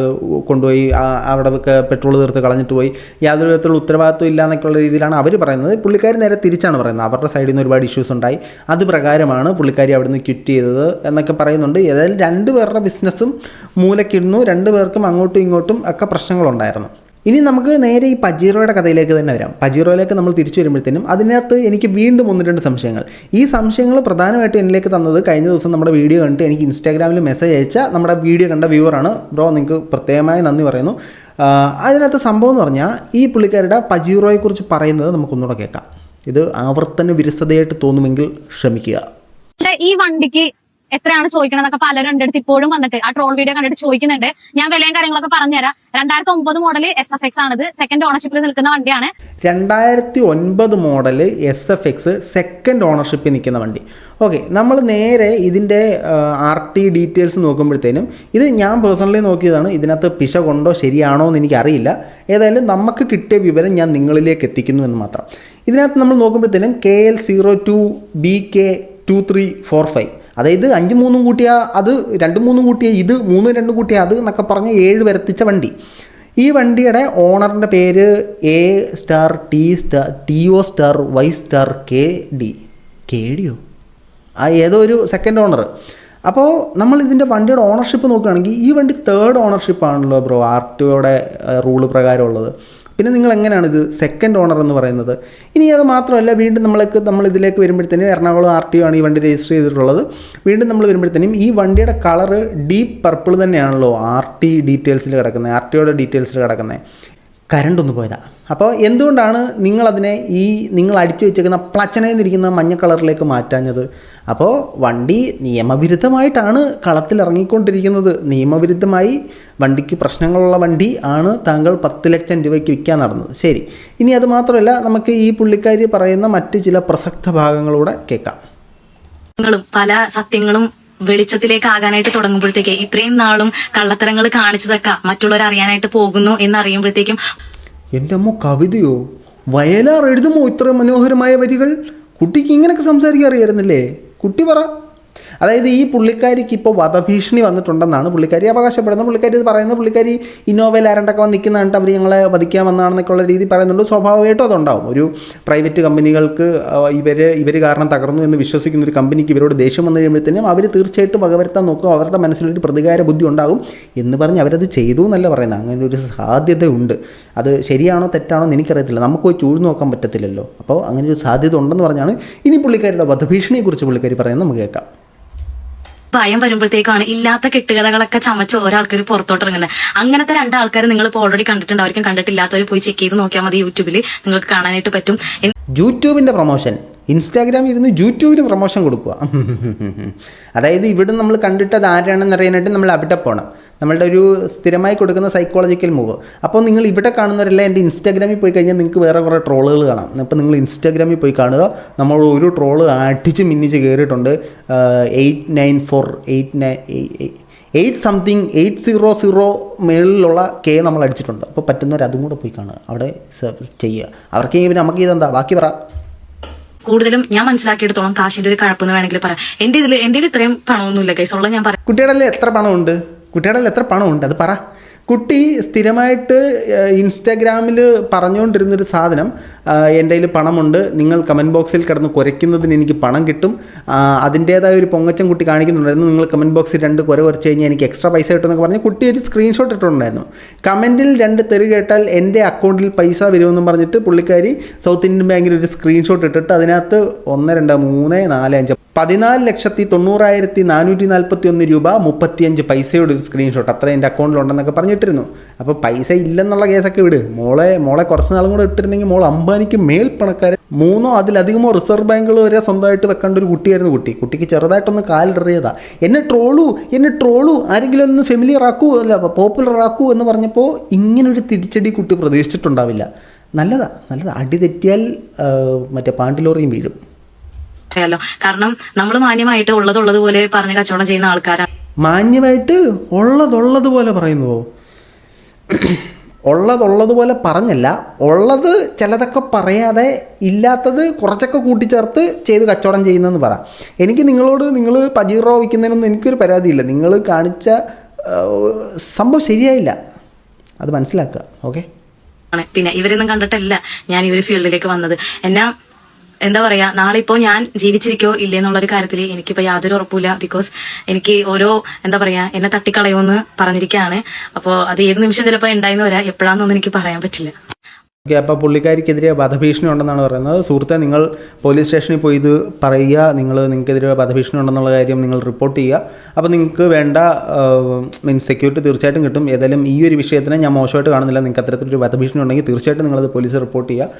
S3: കൊണ്ടുപോയി അവിടെ പെട്രോൾ തീർത്ത് കളഞ്ഞിട്ട് പോയി. യാതൊരു വിധത്തിലുള്ള ഉത്തരവാദിത്വം ഇല്ല എന്നൊക്കെയുള്ള രീതിയിലാണ് അവർ പറയുന്നത്. പുള്ളിക്കാർ നേരെ തിരിച്ചാണ് പറയുന്നത്. അവരുടെ സൈഡിൽ നിന്ന് ഒരുപാട് ഇഷ്യൂസ് ഉണ്ടായി. അത് പ്രകാരമാണ് പുള്ളിക്കാരി അവിടുന്ന് ക്വിറ്റ് ചെയ്തത് എന്നൊക്കെ പറയുന്നുണ്ട്. ഏതായാലും രണ്ട് പേരുടെ ബിസിനസ്സും മൂലക്കിടുന്നു. രണ്ട് പേർക്കും അങ്ങോട്ടും ഇങ്ങോട്ടും ഒക്കെ പ്രശ്നങ്ങളുണ്ടായിരുന്നു. ഇനി നമുക്ക് നേരെ ഈ പജീറോയുടെ കഥയിലേക്ക് തന്നെ വരാം. പജീറോയിലേക്ക് നമ്മൾ തിരിച്ചു വരുമ്പോഴത്തേനും അതിനകത്ത് എനിക്ക് വീണ്ടും ഒന്ന് രണ്ട് സംശയങ്ങൾ. ഈ സംശയങ്ങൾ പ്രധാനമായിട്ടും എന്നിലേക്ക് തന്നത് കഴിഞ്ഞ ദിവസം നമ്മുടെ വീഡിയോ കണ്ടിട്ട് എനിക്ക് ഇൻസ്റ്റാഗ്രാമിൽ മെസ്സേജ് അയച്ച നമ്മുടെ വീഡിയോ കണ്ട വ്യൂവറാണ് ബ്രോ നിങ്ങൾക്ക് പ്രത്യേകമായി നന്ദി പറയുന്നു. അതിനകത്ത് സംഭവം എന്ന് പറഞ്ഞാൽ ഈ പുള്ളിക്കാരുടെ പജീറോയെക്കുറിച്ച് പറയുന്നത് നമുക്കൊന്നുകൂടെ കേൾക്കാം. ഇത് ആവർത്തന വിരസതയായിട്ട് തോന്നുമെങ്കിൽ ക്ഷമിക്കുക.
S2: ഈ വണ്ടിക്ക് എത്രയാണ് ചോദിക്കണതൊക്കെ പലരും എന്റെ അടുത്ത് ഇപ്പോഴും വന്നിട്ട് ആ ട്രോൾ വീഡിയോ കണ്ടിട്ട് ചോദിക്കുന്നുണ്ട്. ഞാൻ വിലയും കാര്യങ്ങളൊക്കെ പറഞ്ഞുതരാം. രണ്ടായിരത്തി ഒമ്പത് മോഡൽ എസ് എഫ് എക്സ് ആണിത്. സെക്കൻഡ് ഓണർഷിപ്പിൽ നിൽക്കുന്ന വണ്ടിയാണ്.
S3: രണ്ടായിരത്തി ഒൻപത് model S F X second ഓണർഷിപ്പിൽ നിൽക്കുന്ന വണ്ടി. ഓക്കെ നമ്മൾ നേരെ ഇതിന്റെ ആർ ടി ഡീറ്റെയിൽസ് നോക്കുമ്പോഴത്തേനും ഇത് ഞാൻ പേഴ്സണലി നോക്കിയതാണ്. ഇതിനകത്ത് പിശ കൊണ്ടോ ശരിയാണോ എന്ന് എനിക്കറിയില്ല. ഏതായാലും നമുക്ക് കിട്ടിയ വിവരം ഞാൻ നിങ്ങളിലേക്ക് എത്തിക്കുന്നു എന്ന് മാത്രം. ഇതിനകത്ത് നമ്മൾ നോക്കുമ്പോഴത്തേനും K L zero two B K two three four five അതായത് അഞ്ച് മൂന്നും കൂട്ടിയ അത് രണ്ട് മൂന്നും കൂട്ടിയ ഇത് മൂന്ന് രണ്ടും കൂട്ടിയ അത് എന്നൊക്കെ പറഞ്ഞ് ഏഴ് വരത്തിച്ച വണ്ടി. ഈ വണ്ടിയുടെ ഓണറിന്റെ പേര് A star T star T O star Y star K D K deo ആ ഏതോ ഒരു സെക്കൻഡ് ഓണർ അപ്പോൾ നമ്മൾ ഇതിന്റെ വണ്ടിയുടെ ഓണർഷിപ്പ് നോക്കുകയാണെങ്കിൽ ഈ വണ്ടി തേർഡ് ഓണർഷിപ്പ് ആണല്ലോ ബ്രോ ആർ ടി ഒയുടെ റൂൾ പ്രകാരമുള്ളത്. പിന്നെ നിങ്ങൾ എങ്ങനെയാണ് ഇത് സെക്കൻഡ് ഓണർ എന്ന് പറയുന്നത്? ഇനി അത് മാത്രമല്ല വീണ്ടും നമ്മൾക്ക് നമ്മൾ ഇതിലേക്ക് വരുമ്പോഴത്തേനും എറണാകുളം ആർ ടി ആണ് ഈ വണ്ടി രജിസ്റ്റർ ചെയ്തിട്ടുള്ളത്. വീണ്ടും നമ്മൾ വരുമ്പോഴത്തേനും ഈ വണ്ടിയുടെ കളർ ഡീപ്പ് പർപ്പിൾ തന്നെയാണല്ലോ ആർ ടി ഡീറ്റെയിൽസിൽ കിടക്കുന്നത് ആർ ടി ഒയുടെ ഡീറ്റെയിൽസിൽ കിടക്കുന്നത് കറണ്ട് ഒന്ന് പോയതാ. അപ്പോൾ എന്തുകൊണ്ടാണ് നിങ്ങളതിനെ ഈ നിങ്ങൾ അടിച്ചു വെച്ചേക്കുന്ന പ്ലച്ചനയെന്നിരിക്കുന്ന മഞ്ഞ കളറിലേക്ക് മാറ്റാഞ്ഞത്? അപ്പോൾ വണ്ടി നിയമവിരുദ്ധമായിട്ടാണ് കളത്തിൽ ഇറങ്ങിക്കൊണ്ടിരിക്കുന്നത്. നിയമവിരുദ്ധമായി വണ്ടിക്ക് പ്രശ്നങ്ങളുള്ള വണ്ടി ആണ് താങ്കൾ പത്ത് ലക്ഷം രൂപയ്ക്ക് വിൽക്കാൻ നടന്നത്. ശരി. ഇനി അത് മാത്രമല്ല നമുക്ക് ഈ പുള്ളിക്കാരി പറയുന്ന മറ്റ് ചില പ്രസക്ത ഭാഗങ്ങളൂടെ കേൾക്കാം.
S1: പല സത്യങ്ങളും വെളിച്ചത്തിലേക്ക് ആകാനായിട്ട് തുടങ്ങുമ്പോഴത്തേക്ക് ഇത്രയും നാളും കള്ളത്തരങ്ങൾ കാണിച്ചതൊക്കെ മറ്റുള്ളവർ അറിയാനായിട്ട് പോകുന്നു എന്നറിയുമ്പോഴത്തേക്കും
S3: എന്റെ അമ്മ കവിതയോ വയലാർ എഴുതുമോ ഇത്ര മനോഹരമായ വരികൾ? കുട്ടിക്ക് ഇങ്ങനെയൊക്കെ സംസാരിക്കാൻ അറിയായിരുന്നില്ലേ? കുട്ടി പറ. അതായത് ഈ പുള്ളിക്കാരിക്ക് ഇപ്പോൾ വധഭീഷണി വന്നിട്ടുണ്ടെന്നാണ് പുള്ളിക്കാരി അവകാശപ്പെടുന്നത്. പുള്ളിക്കാരി ഇത് പറയുന്നത് പുള്ളിക്കാരി ഇന്നോവയിൽ ആരണ്ടൊക്കെ വന്ന് നിൽക്കുന്ന കണ്ടിട്ട് അവർ ഞങ്ങളെ വധിക്കാൻ വന്നതാണെന്നൊക്കെയുള്ള രീതി പറയുന്നുണ്ട്. സ്വാഭാവികമായിട്ടും അതുണ്ടാവും. ഒരു പ്രൈവറ്റ് കമ്പനികൾക്ക് ഇവർ ഇവർ കാരണം തകർന്നു എന്ന് വിശ്വസിക്കുന്ന ഒരു കമ്പനിക്ക് ഇവരോട് ദേഷ്യം വന്നു കഴിയുമ്പോഴത്തേനും അവർ തീർച്ചയായിട്ടും വകവരുത്താൻ നോക്കും. അവരുടെ മനസ്സിലൊരു പ്രതികാര ബുദ്ധി ഉണ്ടാകും എന്ന് പറഞ്ഞ് അവരത് ചെയ്തു എന്നല്ല പറയുന്നത്. അങ്ങനെ ഒരു സാധ്യതയുണ്ട്. അത് ശരിയാണോ തെറ്റാണോ എന്ന് എനിക്കറിയത്തില്ല. നമുക്ക് പോയി ചൂഴ്ന്നു നോക്കാൻ പറ്റത്തില്ലല്ലോ. അപ്പോൾ അങ്ങനെ ഒരു സാധ്യത ഉണ്ടെന്ന് പറഞ്ഞാണ് ഇനി പുള്ളിക്കാരിയുടെ വധഭീഷണിയെക്കുറിച്ച് പുള്ളിക്കാരി പറയുന്നത്. നമുക്ക് കേൾക്കാം.
S1: ഭയം വരുമ്പോഴത്തേക്കാണ് ഇല്ലാത്ത കെട്ടുകഥകളൊക്കെ ചമച്ച് ഒരാൾക്കാർ പുറത്തോട്ട് ഇറങ്ങുന്നത് അങ്ങനത്തെ രണ്ടാൾക്കാർ നിങ്ങൾ ഇപ്പോൾ ഓൾറെഡി കണ്ടിട്ടുണ്ട്. അവർക്കും കണ്ടിട്ടില്ലാത്തവർ പോയി ചെക്ക് ചെയ്ത് നോക്കിയാൽ മതി യൂട്യൂബിൽ നിങ്ങൾക്ക് കാണാനായിട്ട് പറ്റും.
S3: യൂട്യൂബിന്റെ പ്രൊമോഷൻ ഇൻസ്റ്റാഗ്രാമിൽ ഇരുന്ന് യൂട്യൂബിന് പ്രൊമോഷൻ കൊടുക്കുക അതായത് ഇവിടെ നമ്മൾ കണ്ടിട്ടത് ആരാണെന്ന് അറിയാനായിട്ട് നമ്മൾ അവിടെ പോകണം നമ്മളുടെ ഒരു സ്ഥിരമായി കൊടുക്കുന്ന സൈക്കോളജിക്കൽ മൂവ് അപ്പോൾ നിങ്ങൾ ഇവിടെ കാണുന്നവരല്ല എന്റെ ഇൻസ്റ്റാഗ്രാമിൽ പോയി കഴിഞ്ഞാൽ നിങ്ങൾക്ക് വേറെ കുറേ ട്രോളുകൾ കാണാം. അപ്പോൾ നിങ്ങൾ ഇൻസ്റ്റാഗ്രാമിൽ പോയി കാണുക. നമ്മൾ ഒരു ട്രോൾ അടിച്ച് മിന്നിച്ച് കയറിയിട്ടുണ്ട്. Eight nine four eight nine eight something eight zero zero മേളിലുള്ള K നമ്മൾ അടിച്ചിട്ടുണ്ട്. അപ്പോൾ പറ്റുന്നവർ അതും കൂടെ പോയി കാണുക. അവിടെ ചെയ്യുക. അവർക്ക് പിന്നെ നമുക്ക് ഇതെന്താ ബാക്കി പറ.
S1: കൂടുതലും ഞാൻ മനസ്സിലാക്കിയെടുത്തോളം കാശിന്റെ ഒരു കഴപ്പെന്ന് വേണമെങ്കിൽ പറയാം. എന്റെ ഇതിൽ എന്റെ ഇത്രയും പണമൊന്നുമില്ല കൈസ് ഉള്ള ഞാൻ പറയാം.
S3: കുട്ടികളല്ലേ എത്ര പണമുണ്ട്? കുട്ടിയുടെ എത്ര പണമുണ്ട്? അത് പറ. കുട്ടി സ്ഥിരമായിട്ട് ഇൻസ്റ്റാഗ്രാമിൽ പറഞ്ഞുകൊണ്ടിരുന്നൊരു സാധനം എന്റെ കയ്യിൽ പണമുണ്ട് നിങ്ങൾ കമന്റ് ബോക്സിൽ കിടന്ന് കുരയ്ക്കുന്നതിന് എനിക്ക് പണം കിട്ടും. അതിന്റേതായ ഒരു പൊങ്ങച്ചം കുട്ടി കാണിക്കുന്നുണ്ടായിരുന്നു. നിങ്ങൾ കമന്റ് ബോക്സിൽ രണ്ട് കുര കുറച്ച് കഴിഞ്ഞാൽ എനിക്ക് എക്സ്ട്രാ പൈസ കിട്ടുമെന്നൊക്കെ പറഞ്ഞ് കുട്ടി ഒരു സ്ക്രീൻഷോട്ട് ഇട്ടിട്ടുണ്ടായിരുന്നു കമന്റിൽ രണ്ട് തെറി കേട്ടാൽ എന്റെ അക്കൗണ്ടിൽ പൈസ വരുമെന്നും പറഞ്ഞിട്ട് പുള്ളിക്കാരി സൗത്ത് ഇന്ത്യൻ ബാങ്കിൽ ഒരു സ്ക്രീൻഷോട്ട് ഇട്ടിട്ട് അതിനകത്ത് ഒന്ന് രണ്ട് മൂന്ന് നാല് അഞ്ച് പതിനാല് ലക്ഷത്തി തൊണ്ണൂറായിരത്തി നാനൂറ്റി നാൽപ്പത്തി ഒന്ന് രൂപ മുപ്പത്തിയഞ്ച് പൈസയുടെ ഒരു സ്ക്രീൻഷോട്ട് അത്ര എന്റെ അക്കൗണ്ടിലുണ്ടെന്നൊക്കെ പറഞ്ഞിട്ടിരുന്നു അപ്പോൾ പൈസ ഇല്ലെന്നുള്ള കേസൊക്കെ വിട്. മോളെ മോളെ കുറച്ച് നാളും കൂടെ ഇട്ടിരുന്നെങ്കിൽ മോൾ അംബാനിക്ക് മേൽ പണക്കാരെ മൂന്നോ അതിലധികമോ റിസർവ് ബാങ്കുകൾ വരെ സ്വന്തമായിട്ട് വെക്കേണ്ട ഒരു കുട്ടിയായിരുന്നു കുട്ടി. കുട്ടിക്ക് ചെറുതായിട്ടൊന്ന് കാലിടറിയതാ. എന്നെ ട്രോളൂ എന്നെ ട്രോളൂ ആരെങ്കിലും ഒന്ന് ഫെമിലിയർ ആക്കൂ അല്ല പോപ്പുലർ ആക്കൂ എന്ന് പറഞ്ഞപ്പോൾ ഇങ്ങനൊരു തിരിച്ചടി കുട്ടി പ്രതീക്ഷിച്ചിട്ടുണ്ടാവില്ല. നല്ലതാ നല്ലതാ. അടി തെറ്റിയാൽ മറ്റേ പാണ്ടിലോറിയും വീഴും.
S1: അറിയാലോ കാരണം നമ്മൾ മാന്യമായിട്ട് ഉള്ളതുള്ളതുപോലെ പറഞ്ഞ് കച്ചവടം ചെയ്യുന്ന ആൾക്കാരാണ്
S3: മാന്യമായിട്ട് ഉള്ളതുള്ളതുപോലെ പറയുന്നുവോ? ഉള്ളതുള്ളതുപോലെ പറഞ്ഞല്ല. ഉള്ളത് ചിലതൊക്കെ പറയാതെ ഇല്ലാത്തത് കുറച്ചൊക്കെ കൂട്ടിച്ചേർത്ത് ചെയ്ത് കച്ചവടം ചെയ്യുന്നതെന്ന് പറ. എനിക്ക് നിങ്ങളോട് നിങ്ങൾ പജീറോ വയ്ക്കുന്നതിനൊന്നും എനിക്കൊരു പരാതിയില്ല. നിങ്ങൾ കാണിച്ച സംഭവം ശരിയായില്ല. അത് മനസ്സിലാക്കുക. ഓക്കെ?
S1: പിന്നെ ഇവരൊന്നും കണ്ടിട്ടല്ല. ഞാൻ ഈ ഒരു ഫീൽഡിലേക്ക് വന്നത്. എന്നാ എന്താ പറയാ നാളെ ഇപ്പോ ഞാൻ ജീവിച്ചിരിക്കോ ഇല്ലേ എന്നുള്ളൊരു കാര്യത്തിൽ എനിക്കിപ്പോ യാതൊരു ഉറപ്പില്ല ബിക്കോസ് എനിക്ക് ഓരോ എന്താ പറയാ എന്നെ തട്ടിക്കളയുമെന്ന് പറഞ്ഞിരിക്കുകയാണ് അപ്പോൾ അത് ഏത് നിമിഷം ചിലപ്പോൾ ഉണ്ടായിന്ന് വരാം എപ്പോഴാന്നൊന്നും എനിക്ക് പറയാൻ പറ്റില്ല.
S3: ഓക്കെ അപ്പോൾ പുള്ളിക്കാരിക്കെതിരെ വധഭീഷണി ഉണ്ടെന്നാണ് പറയുന്നത്. സുഹൃത്തെ നിങ്ങൾ പോലീസ് സ്റ്റേഷനിൽ പോയി ഇത് പറയുക നിങ്ങൾ നിങ്ങൾക്കെതിരെ വധഭീഷണി ഉണ്ടെന്നുള്ള കാര്യം നിങ്ങൾ റിപ്പോർട്ട് ചെയ്യുക. അപ്പോൾ നിങ്ങൾക്ക് വേണ്ട മീൻസ് സെക്യൂരിറ്റി തീർച്ചയായിട്ടും കിട്ടും. ഏതായാലും ഈ ഒരു വിഷയത്തിന് ഞാൻ മോശമായിട്ട് കാണുന്നില്ല. നിങ്ങൾക്ക് അത്തരത്തിലൊരു വധഭീഷണി ഉണ്ടെങ്കിൽ തീർച്ചയായിട്ടും നിങ്ങളത് പോലീസ് റിപ്പോർട്ട് ചെയ്യുക.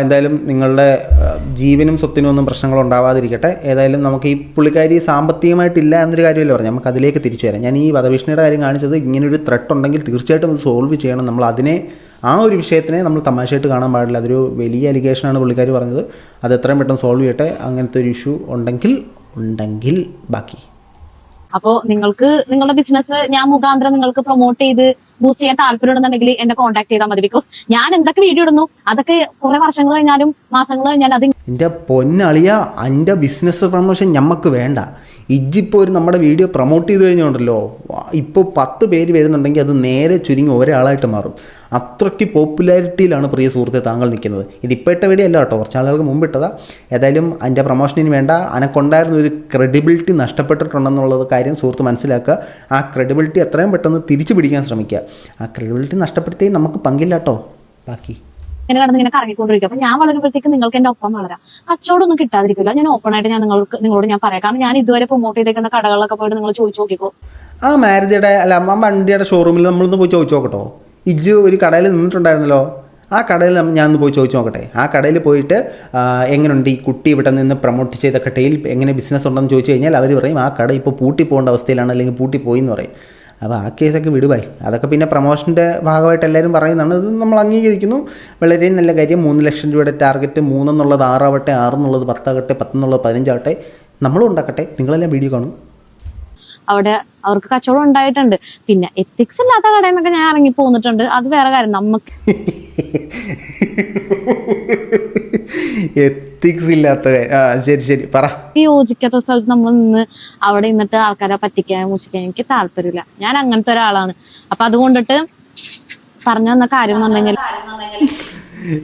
S3: എന്തായാലും നിങ്ങളുടെ ജീവനും സ്വത്തിനും ഒന്നും പ്രശ്നങ്ങൾ ഉണ്ടാവാതിരിക്കട്ടെ. ഏതായാലും നമുക്ക് ഈ പുള്ളിക്കാരി സാമ്പത്തികമായിട്ടില്ല എന്നൊരു കാര്യമല്ലേ പറഞ്ഞു. നമുക്ക് അതിലേക്ക് തിരിച്ചു വരാം. ഞാൻ ഈ വധഭീഷണിയുടെ കാര്യം കാണിച്ചത് ഇങ്ങനൊരു ത്രെട്ട് ഉണ്ടെങ്കിൽ തീർച്ചയായിട്ടും അത് സോൾവ് ചെയ്യണം. നമ്മൾ അതിനെ ആ ഒരു വിഷയത്തിനെ നമ്മൾ തമാശയായിട്ട് കാണാൻ പാടില്ല. അതൊരു വലിയ അലിഗേഷനാണ് പുള്ളിക്കാരി പറഞ്ഞത്. അത് എത്രയും പെട്ടെന്ന് സോൾവ് ചെയ്യട്ടെ. അങ്ങനത്തെ ഒരു ഇഷ്യൂ ഉണ്ടെങ്കിൽ ഉണ്ടെങ്കിൽ ബാക്കി.
S2: അപ്പോ നിങ്ങൾക്ക് നിങ്ങളുടെ ബിസിനസ് ഞാൻ മുഖാന്തരം നിങ്ങൾക്ക് പ്രൊമോട്ട് ചെയ്ത് ബൂസ്റ്റ് ചെയ്യാൻ താല്പര്യമുണ്ടെന്നുണ്ടെങ്കിൽ എന്നെ കോൺടാക്ട് ചെയ്താൽ മതി. ബിക്കോസ് ഞാൻ എന്തൊക്കെ വീഡിയോ ഇടുന്നു അതൊക്കെ കുറെ വർഷങ്ങൾ കഴിഞ്ഞാലും മാസങ്ങൾ കഴിഞ്ഞാലും അത്
S3: എന്റെ പൊന്നളിയ എന്റെ ബിസിനസ് പ്രൊമോഷൻ ഞമ്മക്ക് വേണ്ട. ഇജ്ജിപ്പോൾ ഒരു നമ്മുടെ വീഡിയോ പ്രൊമോട്ട് ചെയ്ത് കഴിഞ്ഞുണ്ടല്ലോ ഇപ്പോൾ പത്ത് പേര് വരുന്നുണ്ടെങ്കിൽ അത് നേരെ ചുരുങ്ങി ഒരാളായിട്ട് മാറും. അത്രയ്ക്ക് പോപ്പുലാരിറ്റിയിലാണ് പ്രിയ സുഹൃത്തെ താങ്കൾ നിൽക്കുന്നത്. ഇതിപ്പോൾ ഇട്ട വീഡിയോ അല്ല കേട്ടോ. കുറച്ച് ആളുകൾക്ക് മുമ്പ് ഇട്ടതാ ഏതായാലും അതിന്റെ പ്രൊമോഷനിന് വേണ്ട. അനക്കൊണ്ടായിരുന്ന ഒരു ക്രെഡിബിലിറ്റി നഷ്ടപ്പെട്ടിട്ടുണ്ടെന്നുള്ളത് കാര്യം സുഹൃത്ത് മനസ്സിലാക്കുക. ആ ക്രെഡിബിലിറ്റി എത്രയും പെട്ടെന്ന് തിരിച്ചു പിടിക്കാൻ ശ്രമിക്കുക. ആ ക്രെഡിബിലിറ്റി നഷ്ടപ്പെടുത്തി നമുക്ക് പങ്കില്ല കേട്ടോ. ബാക്കി.
S2: ഇങ്ങനെ കടന്ന് ഇങ്ങനെ കറങ്ങിക്കൊണ്ടിരിക്കും. അപ്പൊ ഞാൻ വളരുമ്പോഴത്തേക്ക് നിങ്ങൾക്ക് എന്റെ ഒപ്പം വളരാം. കച്ചവടം ഒന്നും കിട്ടാതിരിക്കില്ല. ഞാൻ ഓപ്പൺ ആയിട്ട് ഞാൻ നിങ്ങൾക്ക് നിങ്ങളോട് ഞാൻ പറയാം. കാരണം ഞാൻ ഇതുവരെ പ്രൊമോട്ട് ചെയ്തേക്കുന്ന കടകളിലൊക്കെ പോയിട്ട് നിങ്ങൾ ചോദിച്ചു നോക്കിക്കോ.
S3: ആ മാരുതിയുടെ അല്ല വണ്ടിയുടെ ഷോറൂമിൽ നമ്മളൊന്ന് പോയി ചോദിച്ചു നോക്കട്ടോ ഇജ്ജ് ഒരു കടയിൽ നിന്നിട്ടുണ്ടായിരുന്നല്ലോ. ആ കടയിൽ ഞാൻ ഒന്ന് പോയി ചോദിച്ചു നോക്കട്ടെ. ആ കടയിൽ പോയിട്ട് എങ്ങനെയുണ്ട് ഈ കുട്ടി ഇവിടെ നിന്ന് പ്രൊമോട്ട് ചെയ്ത കടയിൽ എങ്ങനെ ബിസിനസ് ഉണ്ടെന്ന് ചോദിച്ചു കഴിഞ്ഞാൽ അവർ പറയും ആ കട ഇപ്പോൾ പൂട്ടി പോകേണ്ട അവസ്ഥയിലാണ് അല്ലെങ്കിൽ പൂട്ടി പോയി എന്ന് പറയും. അപ്പോൾ ആ കേസൊക്കെ വിടുവായി. അതൊക്കെ പിന്നെ പ്രൊമോഷന്റെ ഭാഗമായിട്ട് എല്ലാവരും പറയുന്നതാണ്. ഇത് നമ്മൾ അംഗീകരിക്കുന്നു. വളരെ നല്ല കാര്യം. മൂന്ന് ലക്ഷം രൂപയുടെ ടാർഗറ്റ് മൂന്നെന്നുള്ളത് ആറാവട്ടെ ആറെന്നുള്ളത് പത്താകട്ടെ പത്തെന്നുള്ളത് പതിനഞ്ചാവട്ടെ. നമ്മളും ഉണ്ടാക്കട്ടെ. നിങ്ങളെല്ലാം വീഡിയോ കാണും.
S5: അവിടെ അവർക്ക് കച്ചവടം ഉണ്ടായിട്ടുണ്ട്. പിന്നെ എത്തിക്സ് ഇല്ലാത്ത കടയിൽ നിന്നൊക്കെ ഞാൻ ഇറങ്ങി പോന്നിട്ടുണ്ട്. അത് വേറെ കാര്യം. നമുക്ക്
S3: എത്തിക്സ് ഇല്ലാത്ത ആ ശരി ശരി. പറ.
S5: യോജിക്കാത്ത സ്ഥലത്ത് നമ്മൾ നിന്ന് അവിടെ നിന്നിട്ട് ആൾക്കാരെ പറ്റിക്കാൻ മുച്ചിക്കാൻ എനിക്ക് താല്പര്യമില്ല. ഞാൻ അങ്ങനത്തെ ഒരാളാണ്. അപ്പൊ അതുകൊണ്ടിട്ട് പറഞ്ഞു വന്ന കാര്യം എന്നുണ്ടെങ്കിൽ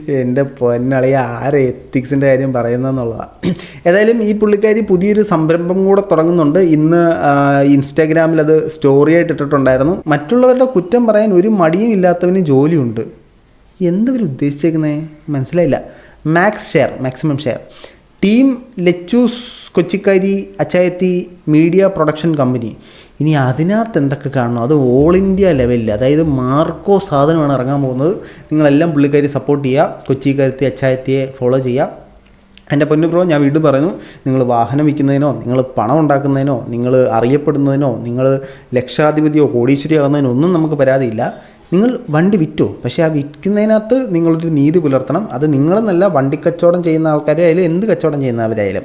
S3: എന്റെ പൊന്നളി ആരെ എത്തിക്സിന്റെ കാര്യം പറയുന്നതെന്നുള്ളതാണ് ഏതായാലും ഈ പുള്ളിക്കാരി പുതിയൊരു സംരംഭം കൂടെ തുടങ്ങുന്നുണ്ട്. ഇന്ന് ഇൻസ്റ്റാഗ്രാമിൽ അത് സ്റ്റോറിയായിട്ട് ഇട്ടിട്ടുണ്ടായിരുന്നു. മറ്റുള്ളവരുടെ കുറ്റം പറയാൻ ഒരു മടിയും ഇല്ലാത്തവന് ജോലിയുണ്ട്. എന്തവർ ഉദ്ദേശിച്ചേക്കുന്നത് മനസ്സിലായില്ല. Max share maximum share team Lechus കൊച്ചിക്കാരി അച്ചായത്തി മീഡിയ പ്രൊഡക്ഷൻ കമ്പനി ഇനി അതിനകത്ത് എന്തൊക്കെ കാണണം? അത് ഓൾ ഇന്ത്യ ലെവലിൽ അതായത് മാർക്കോ സാധനമാണ് ഇറങ്ങാൻ പോകുന്നത്. നിങ്ങളെല്ലാം പുള്ളിക്കാരി സപ്പോർട്ട് ചെയ്യുക. കൊച്ചിക്കാരത്തി അച്ചായത്തിയെ ഫോളോ ചെയ്യുക. എന്റെ പൊന്നു ബ്രോ ഞാൻ വീണ്ടും പറയുന്നു നിങ്ങൾ വാഹനം വിൽക്കുന്നതിനോ നിങ്ങൾ പണം ഉണ്ടാക്കുന്നതിനോ നിങ്ങൾ അറിയപ്പെടുന്നതിനോ നിങ്ങൾ ലക്ഷാധിപതിയോ കോടീശ്വരിയാകുന്നതിനോ ഒന്നും നമുക്ക് പരാതിയില്ല. നിങ്ങൾ വണ്ടി വിറ്റോ? പക്ഷേ ആ വിൽക്കുന്നതിനകത്ത് നിങ്ങളൊരു നീതി പുലർത്തണം. അത് നിങ്ങളെന്നല്ല വണ്ടി കച്ചവടം ചെയ്യുന്ന ആൾക്കാരായാലും എന്ത് കച്ചവടം ചെയ്യുന്നവരായാലും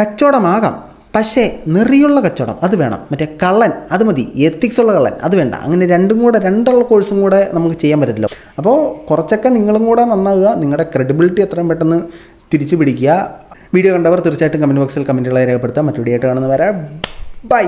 S3: കച്ചവടമാകാം. പക്ഷേ നിറിയുള്ള കച്ചവടം അത് വേണം. മറ്റേ കള്ളൻ അത് മതി. എത്തിക്സ് ഉള്ള കള്ളൻ അത് വേണ്ട. അങ്ങനെ രണ്ടും കൂടെ രണ്ടുള്ള കോഴ്സും കൂടെ നമുക്ക് ചെയ്യാൻ പറ്റത്തില്ല. അപ്പോൾ കുറച്ചൊക്കെ നിങ്ങളും കൂടെ നന്നാവുക. നിങ്ങളുടെ ക്രെഡിബിലിറ്റി എത്രയും പെട്ടെന്ന് തിരിച്ചു പിടിക്കുക. വീഡിയോ കണ്ടവർ തീർച്ചയായിട്ടും കമന്റ് ബോക്സിൽ കമന്റുകളെ രേഖപ്പെടുത്താം മറ്റു വീഡിയോ ആയിട്ട് കാണുന്നവരെ ബൈ